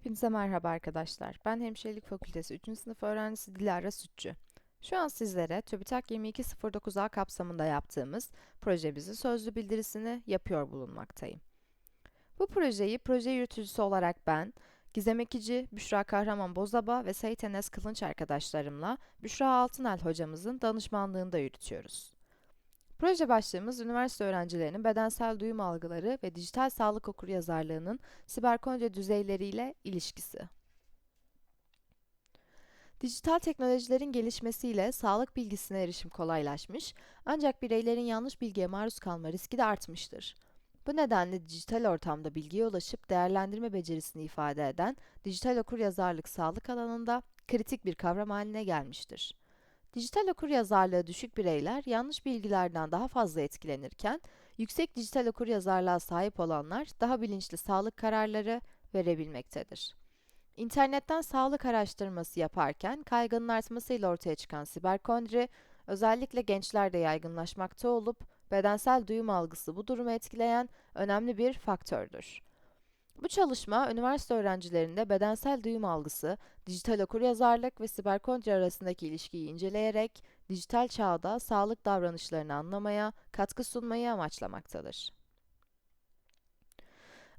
Hepinize merhaba arkadaşlar. Ben Hemşirelik Fakültesi 3. sınıf öğrencisi Dilara Sütçü. Şu an sizlere TÜBİTAK 2209A kapsamında yaptığımız projemizin sözlü bildirisini yapıyor bulunmaktayım. Bu projeyi proje yürütücüsü olarak ben, Gizem Ekici, Büşra Kahraman Bozaba ve Sait Enes Kılınç arkadaşlarımla Büşra Altınel hocamızın danışmanlığında yürütüyoruz. Proje başlığımız üniversite öğrencilerinin bedensel duyum algıları ve dijital sağlık okuryazarlığının siberkonce düzeyleriyle ilişkisi. Dijital teknolojilerin gelişmesiyle sağlık bilgisine erişim kolaylaşmış, ancak bireylerin yanlış bilgiye maruz kalma riski de artmıştır. Bu nedenle dijital ortamda bilgiye ulaşıp değerlendirme becerisini ifade eden dijital okuryazarlık sağlık alanında kritik bir kavram haline gelmiştir. Dijital okuryazarlığı düşük bireyler yanlış bilgilerden daha fazla etkilenirken, yüksek dijital okuryazarlığa sahip olanlar daha bilinçli sağlık kararları verebilmektedir. İnternetten sağlık araştırması yaparken kaygının artmasıyla ortaya çıkan siberkondri, özellikle gençlerde yaygınlaşmakta olup bedensel duyum algısı bu durumu etkileyen önemli bir faktördür. Bu çalışma, üniversite öğrencilerinde bedensel duyum algısı, dijital okuryazarlık ve siberkontre arasındaki ilişkiyi inceleyerek, dijital çağda sağlık davranışlarını anlamaya, katkı sunmayı amaçlamaktadır.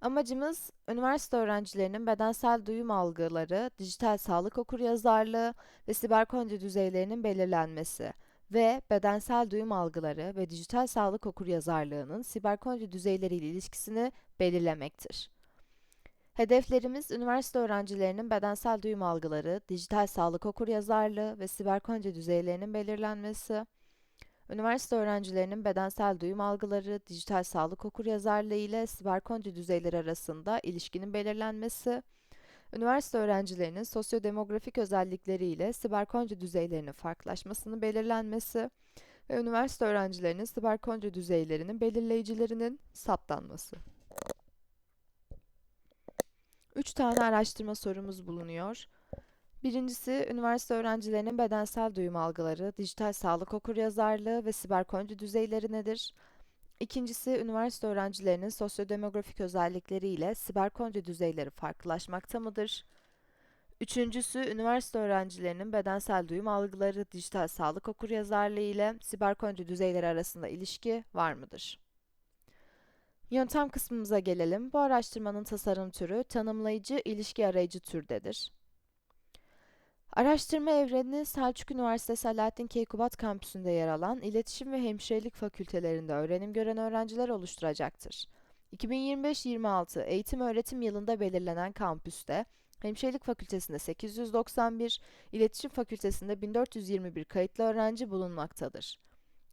Amacımız, üniversite öğrencilerinin bedensel duyum algıları, dijital sağlık okuryazarlığı ve siberkontre düzeylerinin belirlenmesi ve bedensel duyum algıları ve dijital sağlık okuryazarlığının siberkontre düzeyleriyle ilişkisini belirlemektir. Hedeflerimiz, üniversite öğrencilerinin bedensel duyum algıları, dijital sağlık okuryazarlığı ve siberkonce düzeylerinin belirlenmesi, üniversite öğrencilerinin bedensel duyum algıları, dijital sağlık okuryazarlığı ile siberkonce düzeyleri arasında ilişkinin belirlenmesi, üniversite öğrencilerinin sosyodemografik özellikleri ile siberkonce düzeylerinin farklılaşmasının belirlenmesi ve üniversite öğrencilerinin siberkonce düzeylerinin belirleyicilerinin saptanması. Üç tane araştırma sorumuz bulunuyor. Birincisi, üniversite öğrencilerinin bedensel duyum algıları, dijital sağlık okuryazarlığı ve siberkoncu düzeyleri nedir? İkincisi, üniversite öğrencilerinin sosyodemografik özellikleri ile siberkoncu düzeyleri farklılaşmakta mıdır? Üçüncüsü, üniversite öğrencilerinin bedensel duyum algıları, dijital sağlık okuryazarlığı ile siberkoncu düzeyleri arasında ilişki var mıdır? Yöntem kısmımıza gelelim. Bu araştırmanın tasarım türü tanımlayıcı ilişki arayıcı türdedir. Araştırma evreni Selçuk Üniversitesi Alaaddin Keykubat kampüsünde yer alan İletişim ve Hemşirelik Fakültelerinde öğrenim gören öğrenciler oluşturacaktır. 2025-26 eğitim öğretim yılında belirlenen kampüste Hemşirelik Fakültesinde 891, İletişim Fakültesinde 1421 kayıtlı öğrenci bulunmaktadır.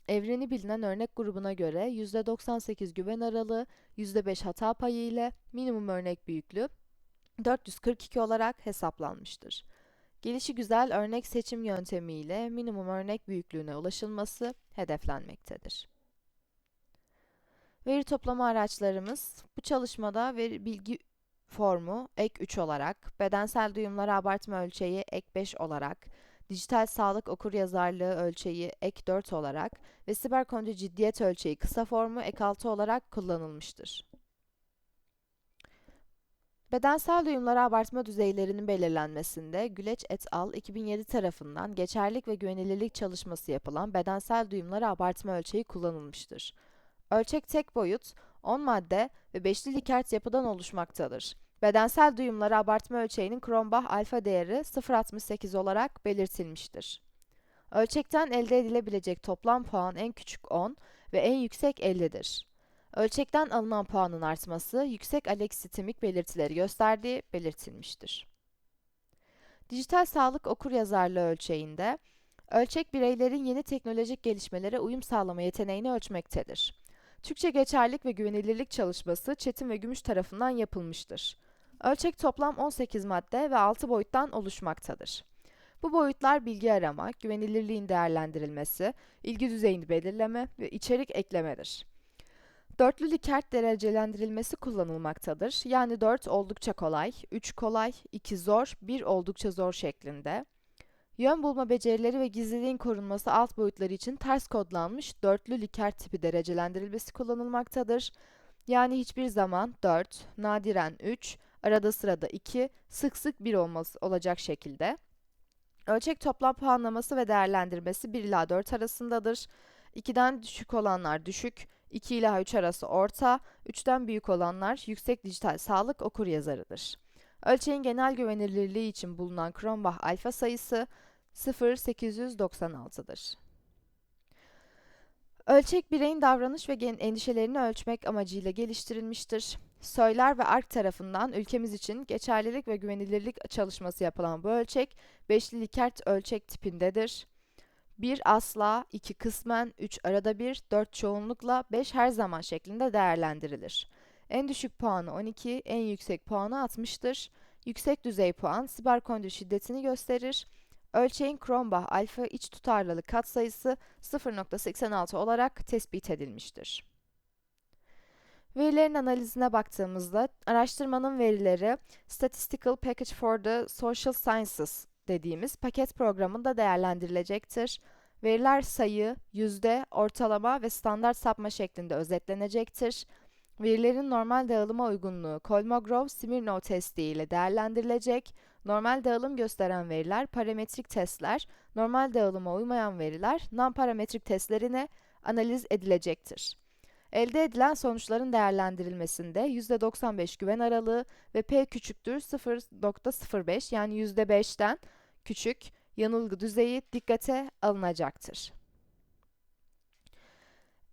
Evreni bilinen örnek grubuna göre %98 güven aralığı, %5 hata payı ile minimum örnek büyüklüğü 442 olarak hesaplanmıştır. Gelişi güzel örnek seçim yöntemiyle minimum örnek büyüklüğüne ulaşılması hedeflenmektedir. Veri toplama araçlarımız bu çalışmada veri bilgi formu ek 3 olarak, bedensel duyumları abartma ölçeği ek 5 olarak, dijital sağlık okuryazarlığı ölçeği ek 4 olarak ve siberkoncu ciddiyet ölçeği kısa formu ek 6 olarak kullanılmıştır. Bedensel duyumları abartma düzeylerinin belirlenmesinde Güleç et al 2007 tarafından geçerlik ve güvenilirlik çalışması yapılan bedensel duyumları abartma ölçeği kullanılmıştır. Ölçek tek boyut, 10 madde ve 5'li Likert yapıdan oluşmaktadır. Bedensel duyumları abartma ölçeğinin Cronbach alfa değeri 0.68 olarak belirtilmiştir. Ölçekten elde edilebilecek toplam puan en küçük 10 ve en yüksek 50'dir. Ölçekten alınan puanın artması yüksek aleksitimik belirtileri gösterdiği belirtilmiştir. Dijital sağlık okuryazarlığı ölçeğinde, ölçek bireylerin yeni teknolojik gelişmelere uyum sağlama yeteneğini ölçmektedir. Türkçe geçerlik ve güvenilirlik çalışması Çetin ve Gümüş tarafından yapılmıştır. Ölçek toplam 18 madde ve 6 boyuttan oluşmaktadır. Bu boyutlar bilgi arama, güvenilirliğin değerlendirilmesi, ilgi düzeyini belirleme ve içerik eklemedir. Dörtlü Likert derecelendirilmesi kullanılmaktadır. Yani 4 oldukça kolay, 3 kolay, 2 zor, 1 oldukça zor şeklinde. Yön bulma becerileri ve gizliliğin korunması alt boyutları için ters kodlanmış dörtlü Likert tipi derecelendirilmesi kullanılmaktadır. Yani hiçbir zaman 4, nadiren 3, arada sırada 2, sık sık 1 olması olacak şekilde. Ölçek toplam puanlaması ve değerlendirmesi 1 ila 4 arasındadır. 2'den düşük olanlar düşük, 2 ila 3 arası orta, 3'ten büyük olanlar yüksek dijital sağlık okur yazarıdır. Ölçeğin genel güvenilirliği için bulunan Cronbach alfa sayısı 0.896'dır. Ölçek bireyin davranış ve endişelerini ölçmek amacıyla geliştirilmiştir. Söyler ve ARK tarafından ülkemiz için geçerlilik ve güvenilirlik çalışması yapılan bu ölçek, beşli Likert ölçek tipindedir. 1 asla, 2 kısmen, 3 arada 1, 4 çoğunlukla, 5 her zaman şeklinde değerlendirilir. En düşük puanı 12, en yüksek puanı 60'tır. Yüksek düzey puan siber kondür şiddetini gösterir. Ölçeğin Cronbach alfa iç tutarlılık katsayısı 0.86 olarak tespit edilmiştir. Verilerin analizine baktığımızda araştırmanın verileri Statistical Package for the Social Sciences dediğimiz paket programında değerlendirilecektir. Veriler sayı, yüzde, ortalama ve standart sapma şeklinde özetlenecektir. Verilerin normal dağılıma uygunluğu Kolmogorov-Smirnov testi ile değerlendirilecek. Normal dağılım gösteren veriler parametrik testler, normal dağılıma uymayan veriler non-parametrik testlerine analiz edilecektir. Elde edilen sonuçların değerlendirilmesinde %95 güven aralığı ve P küçüktür 0.05 yani %5'ten küçük yanılgı düzeyi dikkate alınacaktır.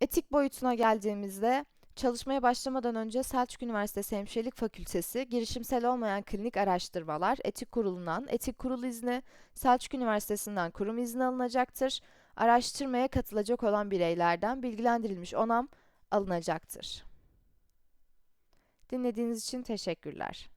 Etik boyutuna geldiğimizde Çalışmaya başlamadan önce Selçuk Üniversitesi Hemşirelik Fakültesi girişimsel olmayan klinik araştırmalar etik kurulundan etik kurul izni, Selçuk Üniversitesi'nden kurum izni alınacaktır. Araştırmaya katılacak olan bireylerden bilgilendirilmiş onam alınacaktır. Dinlediğiniz için teşekkürler.